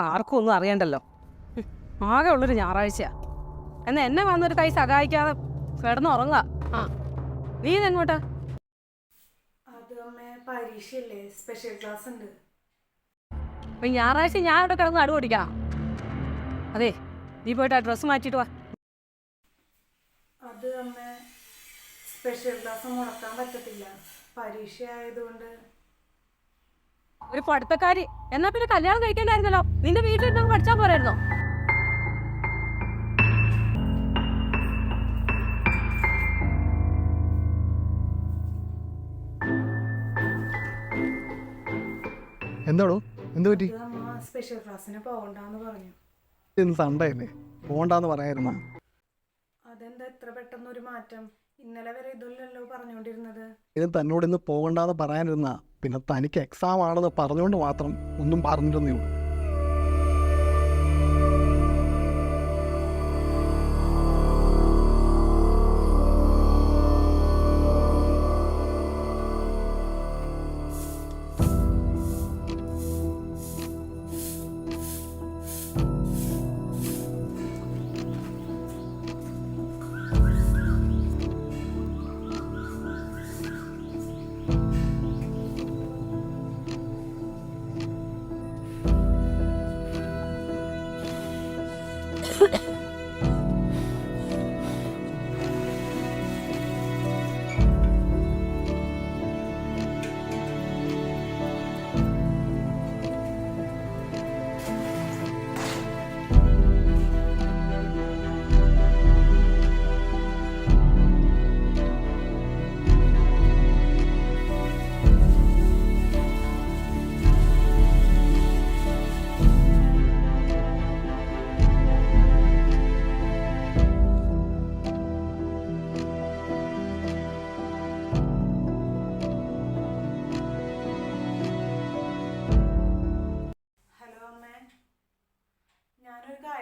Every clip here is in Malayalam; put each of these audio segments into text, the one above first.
ആർക്കും ഒന്നും അറിയണ്ടല്ലോ. ആകെ ഉള്ളൊരു ഞായറാഴ്ച എന്നാ എന്നെ വന്നൊരു കൈ സഹായിക്കാതെ കിടന്നുറങ്ങുക ആ. നീ പരീക്ഷയല്ലേ. സ്പെഷ്യൽ ക്ലാസ് ഉണ്ട്. അപ്പൊ ഞായറാഴ്ച ഞാൻ ഇവിടെ കിടന്ന് അടു ഓടിക്കാം അതെ നീ പോയിട്ട് ആ ഡ്രസ്സ് മാറ്റിയിട്ട് വാ. അത് അമ്മ സ്പെഷ്യൽ ക്ലാസ് മുടക്കാൻ പറ്റത്തില്ല. പരീക്ഷ ആയതുകൊണ്ട് ഒരു പഠിത്തക്കാരി. എന്നാ പിന്നെ കല്യാണം കഴിക്കണ്ടായിരുന്നല്ലോ? നിന്റെ വീട്ടിലിരുന്ന് പഠിച്ചാൽ പോരായിരുന്നോ? എന്താടോ? എന്ത് പറ്റി? അമ്മ സ്പെഷ്യൽ ക്ലാസ്സിന് പോകണ്ടെന്ന് പറഞ്ഞു. ഇന്ന് സൺഡേ അല്ലേ? പോകണ്ടെന്ന് പറയായിരുന്ന? അതെന്താ എത്ര പെട്ടെന്ന് ഒരു മാറ്റം? വരെ ഇത് തന്നോട് ഇന്ന് പോകണ്ടെന്ന് പറയാനിരുന്ന പിന്നെ തനിക്ക് എക്സാം ആണെന്ന് പറഞ്ഞുകൊണ്ട് മാത്രം ഒന്നും പറഞ്ഞിരുന്നേ ഉള്ളൂ.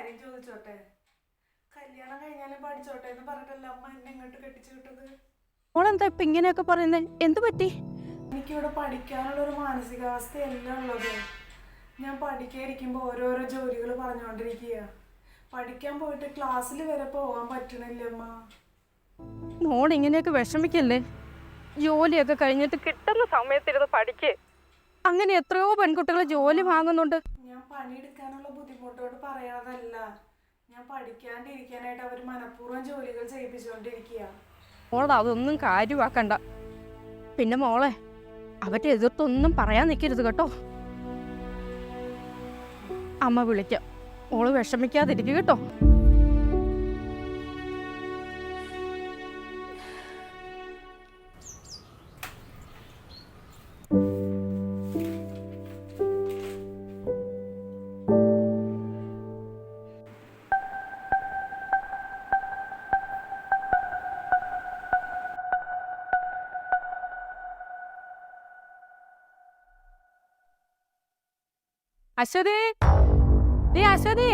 കാര്യം ചോദിച്ചോട്ടെ? കല്യാണം കഴിഞ്ഞാലും പഠിച്ചോട്ടെ എന്ന് പറഞ്ഞിട്ടല്ല അമ്മ എന്നെ ഇങ്ങോട്ട് കെട്ടിച്ചു വിട്ടത്? മോളെന്താ ഇപ്പൊ ഇങ്ങനെയൊക്കെ പറയുന്നത് എന്ത് പറ്റി? എനിക്കിവിടെ പഠിക്കാനുള്ള ഒരു മാനസികാവസ്ഥയല്ല ഉള്ളത്. ഞാൻ പഠിക്കാതിരിക്കുമ്പോൾ ഓരോരോ ജോലികൾ പറഞ്ഞുകൊണ്ടിരിക്കുക പഠിക്കാൻ പോയിട്ട് ക്ലാസ്സിൽ വരെ പോകാൻ പറ്റണില്ല അമ്മ. മോൾ ഇങ്ങനെയൊക്കെ വിഷമിക്കല്ലേ? ജോലിയൊക്കെ കഴിഞ്ഞിട്ട് കിട്ടുന്ന സമയത്തിരുന്ന് പഠിക്കേ. അങ്ങനെ എത്രയോ പെൺകുട്ടികൾ ജോലി വാങ്ങുന്നുണ്ട്. ഞാൻ പണിയെടുക്കാനുള്ള ബുദ്ധിമുട്ടോട് പറയണതല്ല. ഞാൻ പഠിക്കാണ്ടിരിക്കാനായിട്ട് അവർ മനഃപൂർവം ജോലികൾ ചെയ്യിപ്പിച്ചുകൊണ്ടിരിക്കുക മോളെ അതൊന്നും കാര്യമാക്കണ്ട. പിന്നെ മോളെ അവരുടെ എതിർത്തൊന്നും പറയാൻ നിൽക്കരുത് കേട്ടോ. അമ്മ വിളിക്കാം. മോൾ വിഷമിക്കാതിരിക്കുക കേട്ടോ. അശ്വതി. ദേ അശ്വതി.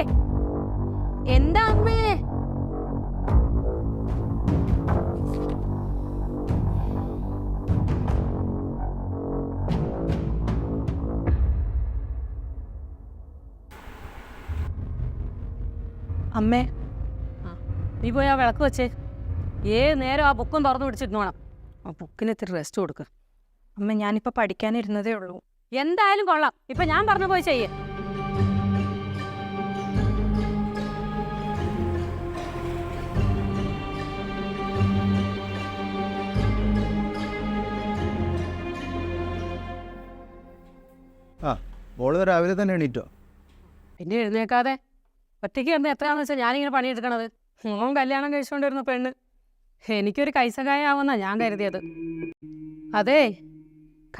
എന്താ അമ്മേ? അമ്മേ നീ പോയി ആ വിളക്ക് വെച്ചേ. ഏ നേരം ആ ബുക്കും തുറന്നു പിടിച്ചിരുന്നോണം. ആ ബുക്കിന് ഇത്തിരി റെസ്റ്റ് കൊടുക്ക. അമ്മ ഞാനിപ്പോൾ പഠിക്കാനിരുന്നതേ ഉള്ളൂ. എന്തായാലും കൊള്ളാം. ഇപ്പൊ ഞാൻ പറഞ്ഞു പോയി ചെയ്യേ. ആ മോൾ രാവിലെ തന്നെ എണീറ്റോ? പിന്നെ എഴുന്നേക്കാതെ. ഒറ്റയ്ക്ക് കിടന്ന് എത്രയാണെന്ന് വെച്ചാൽ ഞാനിങ്ങനെ പണിയെടുക്കണത്. മോൻ കല്യാണം കഴിച്ചുകൊണ്ടിരുന്ന പെണ്ണ്. എനിക്കൊരു കൈസകായാവുന്ന ഞാൻ കരുതിയത്. അതെ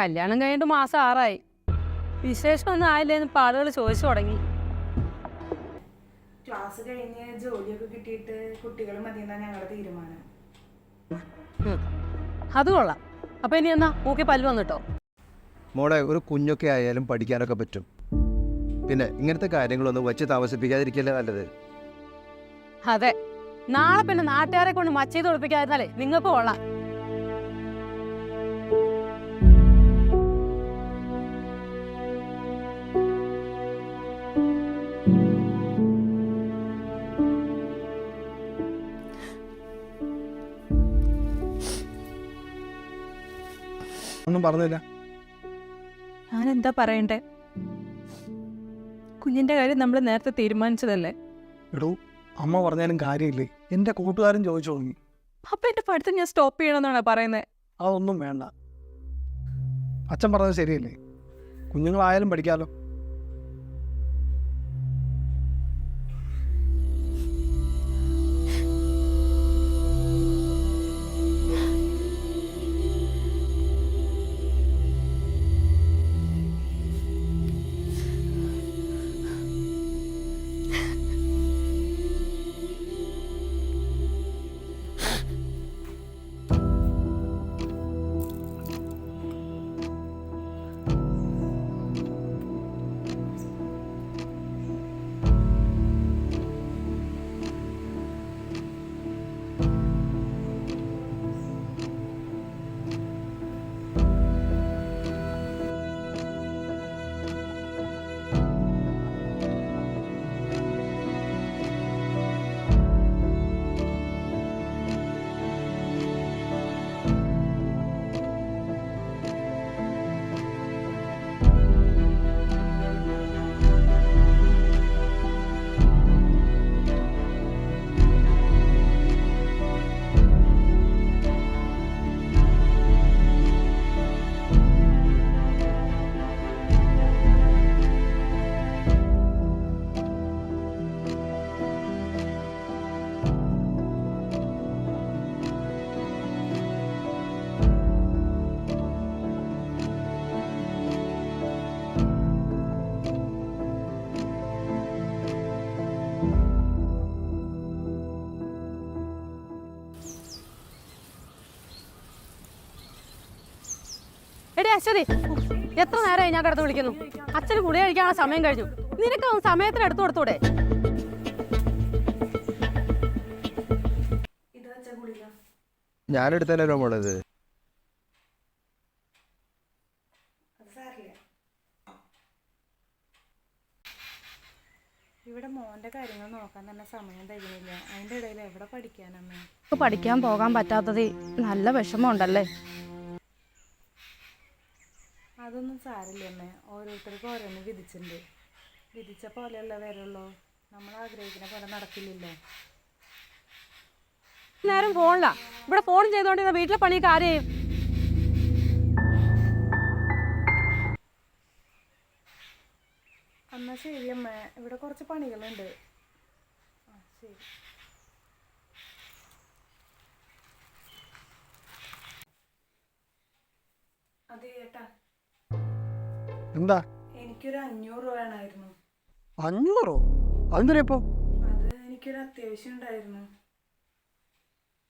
കല്യാണം കഴിഞ്ഞിട്ട് മാസം ആറായി. വിശേഷമൊന്നും ആയില്ലേന്ന് ഇപ്പം ആളുകൾ ചോദിച്ചു തുടങ്ങി. ക്ലാസ് കഴിഞ്ഞ് ജോലിയൊക്കെ കിട്ടിയിട്ട് കുട്ടികൾ മതി എന്നാ ഞങ്ങളുടെ തീരുമാനം. അത് കൊള്ളാം. അപ്പൊ ഇനി എന്നാ? മൂക്കി പല്ല് വന്നിട്ടോ? മോളെ ഒരു കുഞ്ഞൊക്കെ ആയാലും പഠിക്കാനൊക്കെ പറ്റും. പിന്നെ ഇങ്ങനത്തെ കാര്യങ്ങളൊന്നും വച്ച് താമസിപ്പിക്കാതിരിക്കല്ലേ നല്ലത്? അതെ. നാളെ പിന്നെ നാട്ടുകാരെ കൊണ്ട് മച്ചീത് ഒളിപ്പിക്കാതിരുന്നാലേ നിങ്ങൾക്ക് കൊള്ളാം. പറഞ്ഞില്ല. ഞാൻ എന്താ പറയണ്ടേ? കുഞ്ഞിന്റെ കാര്യം നമ്മൾ നേരത്തെ തീരുമാനിച്ചതല്ലേ? എടോ അമ്മ പറഞ്ഞാലും കാര്യമില്ലേ? എന്റെ കൂട്ടുകാരൻ ചോദിച്ചു തുടങ്ങി. അപ്പൊ എന്റെ പഠിത്തം ഞാൻ സ്റ്റോപ്പ് ചെയ്യണമെന്നാണ് പറയുന്നത് അതൊന്നും വേണ്ട. അച്ഛൻ പറഞ്ഞത് ശരിയല്ലേ? കുഞ്ഞുങ്ങളായാലും പഠിക്കാമല്ലോ അശ്വതി എത്ര നേരമായി ഞാൻ കിടന്ന് വിളിക്കുന്നു? അച്ഛന് ഗുളിക കഴിക്കാനുള്ള സമയം കഴിഞ്ഞു. നിനക്ക് സമയത്തിന് എടുത്തു കൊടുത്തൂടെ? ഗുളിക ഞാനെടുത്തല്ലോ മോളത് ഇവിടെ മോന്റെ കാര്യങ്ങൾ നോക്കാൻ തന്നെ സമയം തരുന്നില്ല അതിന്റെ ഇടയിൽ എവിടെ പഠിക്കാനമ്മേ? ഇപ്പൊ പഠിക്കാൻ പോകാൻ പറ്റാത്തത് നല്ല വിഷമമുണ്ടല്ലേ? അതൊന്നും സാരില്ല അമ്മേ. ഓരോരുത്തർക്കും ഓരോന്ന് വിധിച്ചിട്ടുണ്ട്. വിധിച്ച പോലെയല്ല വരുള്ളൂ നമ്മൾ ആഗ്രഹിക്കുന്ന പോലെ നടക്കില്ലല്ലോ. നേരം ഫോണില്ല ഇവിടെ ഫോൺ ചെയ്തോണ്ടിരുന്ന വീട്ടിലെ പണിയൊക്കെ കാര്യം എന്നാ ശരി അമ്മ. ഇവിടെ കുറച്ച് പണികളുണ്ട്. ആ ശരി. അതെ ഏട്ടാ. എന്താ? എനിക്കൊരു അഞ്ഞൂറ് രൂപ വേണമായിരുന്നു അഞ്ഞൂറോ? അതെന്തിനാ ഇപ്പോൾ അത് എനിക്കൊരു അത്യാവശ്യം ഉണ്ടായിരുന്നു.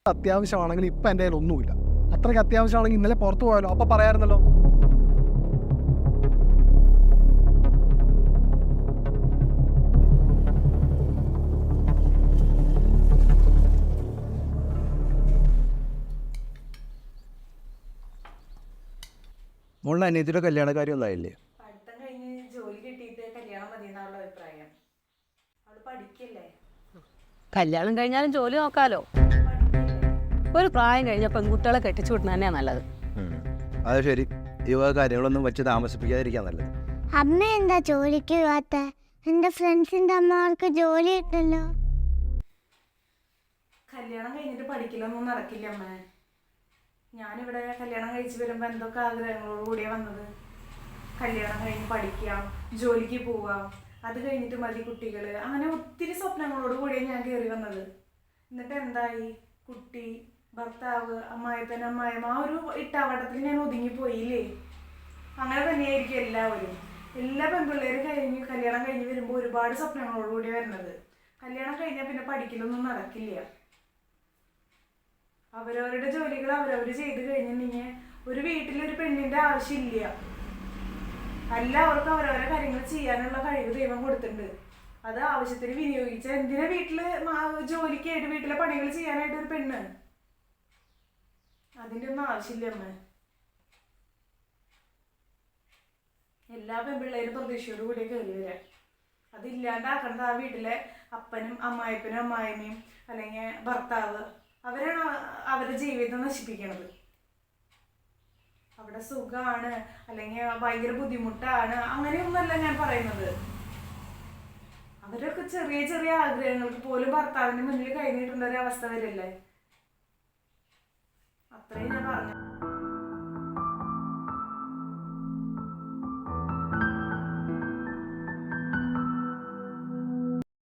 അത്യാവശ്യമാണെങ്കിൽ ഇപ്പൊ എന്റെ കയ്യിൽ ഒന്നുമില്ല. അത്രയ്ക്ക് അത്യാവശ്യമാണെങ്കിൽ ഇന്നലെ പുറത്തു പോയാലോ? അപ്പൊ പറയാറുണ്ടല്ലോ. മോളുടെ അനിയത്തിയുടെ കല്യാണ കാര്യം ആയില്ലേ പഠിത്തം കഴിഞ്ഞ് ജോലി കിട്ടിയിട്ട് കല്യാണം മതി എന്നുള്ള അഭിപ്രായം അവൾ പഠിക്കല്ലേ കല്യാണം കഴിഞ്ഞാലും ജോലി നോക്കാലോ. ഒരു പ്രായം കഴിഞ്ഞ പെൺകുട്ടികളെ കെട്ടിച്ചു വിടുന്ന തന്നെയാ നല്ലത്. അത് ശരി. ഈ കാര്യങ്ങളൊന്നും വെച്ച് താമസിപ്പിക്കാതിരിക്കാൻ നല്ലത്. അമ്മ എന്താ ജോലിക്ക് പോവാത്ത? എന്റെ ഫ്രണ്ട്സിന്റെ അമ്മമാർക്ക് ജോലി കിട്ടല്ലോ. കല്യാണം കഴിഞ്ഞിട്ട് പഠിക്കലൊന്നും നടക്കില്ല അമ്മ. ഞാനിവിടെ കല്യാണം കഴിച്ച് വരുമ്പോ എന്തൊക്കെ ആഗ്രഹങ്ങളോട് കൂടിയാ വന്നത്? കല്യാണം കഴിഞ്ഞ് പഠിക്കാം ജോലിക്ക് പോവാം. അത് കഴിഞ്ഞിട്ട് മതി കുട്ടികൾ അങ്ങനെ ഒത്തിരി സ്വപ്നങ്ങളോട് കൂടിയാണ് ഞാൻ കയറി വന്നത്. എന്നിട്ട് എന്തായി? കുട്ടി ഭർത്താവ് അമ്മായപ്പൻ അമ്മായമ്മ ആ ഒരു ഇട്ടാവട്ടത്തിൽ ഞാൻ ഒതുങ്ങിപ്പോയില്ലേ അങ്ങനെ തന്നെയായിരിക്കും എല്ലാവരും. എല്ലാ പെൺപിള്ളേരും കഴിഞ്ഞ് കല്യാണം കഴിഞ്ഞ് വരുമ്പോൾ ഒരുപാട് സ്വപ്നങ്ങളോട് കൂടി വരുന്നത്. കല്യാണം കഴിഞ്ഞാൽ പിന്നെ പഠിക്കലൊന്നും നടക്കില്ല. അവരവരുടെ ജോലികൾ അവരവർ ചെയ്ത് കഴിഞ്ഞിട്ടുണ്ടെങ്കിൽ ഒരു വീട്ടിൽ ഒരു പെണ്ണിന്റെ ആവശ്യമില്ല. എല്ലാവർക്കും അവരവരെ കാര്യങ്ങൾ ചെയ്യാനുള്ള കഴിവ് ദൈവം കൊടുത്തിട്ടുണ്ട്. അത് ആവശ്യത്തിന് വിനിയോഗിച്ച എന്തിനാ വീട്ടിൽ ജോലിക്കായിട്ട് വീട്ടിലെ പണികൾ ചെയ്യാനായിട്ട് ഒരു പെണ്ണ്? അതിന്റെ ഒന്നും ആവശ്യമില്ല അമ്മ. എല്ലാ പെൺപിള്ളേരും പ്രതീക്ഷയോട് കൂടി കയറി വരാം. അതില്ലാണ്ടാക്കണത് ആ വീട്ടിലെ അപ്പനും അമ്മായിപ്പനും അമ്മായിമ്മയും അല്ലെങ്കിൽ ഭർത്താവ് അവരാണ് അവരുടെ ജീവിതം നശിപ്പിക്കണത്. അവിടെ സുഖമാണ് അല്ലെങ്കിൽ ഭയങ്കര ബുദ്ധിമുട്ടാണ് അങ്ങനെയൊന്നുമല്ല ഞാൻ പറയുന്നത്. അവരൊക്കെ ചെറിയ ചെറിയ ആഗ്രഹങ്ങൾക്ക് പോലും ഭർത്താവിന്റെ മുന്നിൽ കഴിഞ്ഞിട്ടുള്ള ഒരു അവസ്ഥ വരില്ലേ? അത്രയും ഞാൻ പറഞ്ഞു